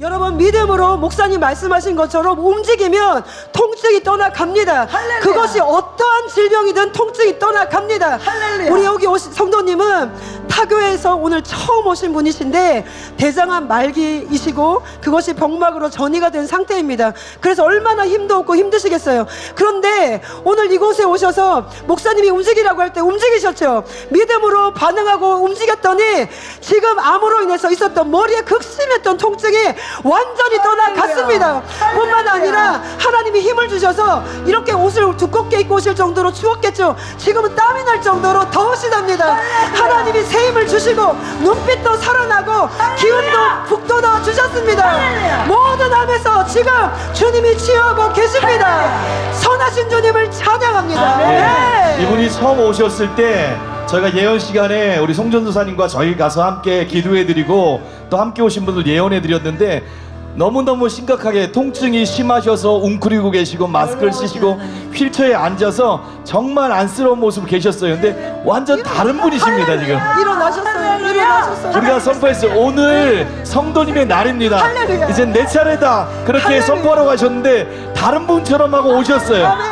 여러분 믿음으로 목사님 말씀하신 것처럼 움직이면 통증이 떠나갑니다. 할렐루야. 그것이 어떠한 질병이든 통증이 떠나갑니다. 할렐루야. 우리 여기 오신 성도님은 타교에서 오늘 처음 오신 분이신데 대장암 말기이시고 그것이 병막으로 전이가 된 상태입니다. 그래서 얼마나 힘도 없고 힘드시겠어요. 그런데 오늘 이곳에 오셔서 목사님이 움직이라고 할 때 움직이셨죠. 믿음으로 반응하고 움직였더니 지금 암으로 인해서 있었던 머리에 극심했던 통증이 완전히 떠나갔습니다. 뿐만 아니라 하나님이 힘을 주셔서 이렇게 옷을 두껍게 입고 오실 정도로 추웠겠죠. 지금은 땀이 날 정도로 더우시답니다. 하나님이 새 힘을 주시고 눈빛도 살아나고 기운도 북돋아 주셨습니다. 모든 암에서 지금 주님이 치유하고 계십니다. 선하신 주님을 찬양합니다. 네. 이분이 처음 오셨을 때 저희가 예언 시간에 우리 송전도사님과 저희 가서 함께 기도해드리고 또 함께 오신 분들 예언해 드렸는데 너무너무 심각하게 통증이 심하셔서 웅크리고 계시고 마스크를 쓰시고 휠체어에 앉아서 정말 안쓰러운 모습으로 계셨어요. 근데 완전 다른 분이십니다 지금. 일어나셨어요. 일어나셨어요. 우리가 선포했어요. 오늘 성도님의 날입니다. 이제 내 차례다. 그렇게. 선포하러 가셨는데 다른 분처럼 하고 오셨어요.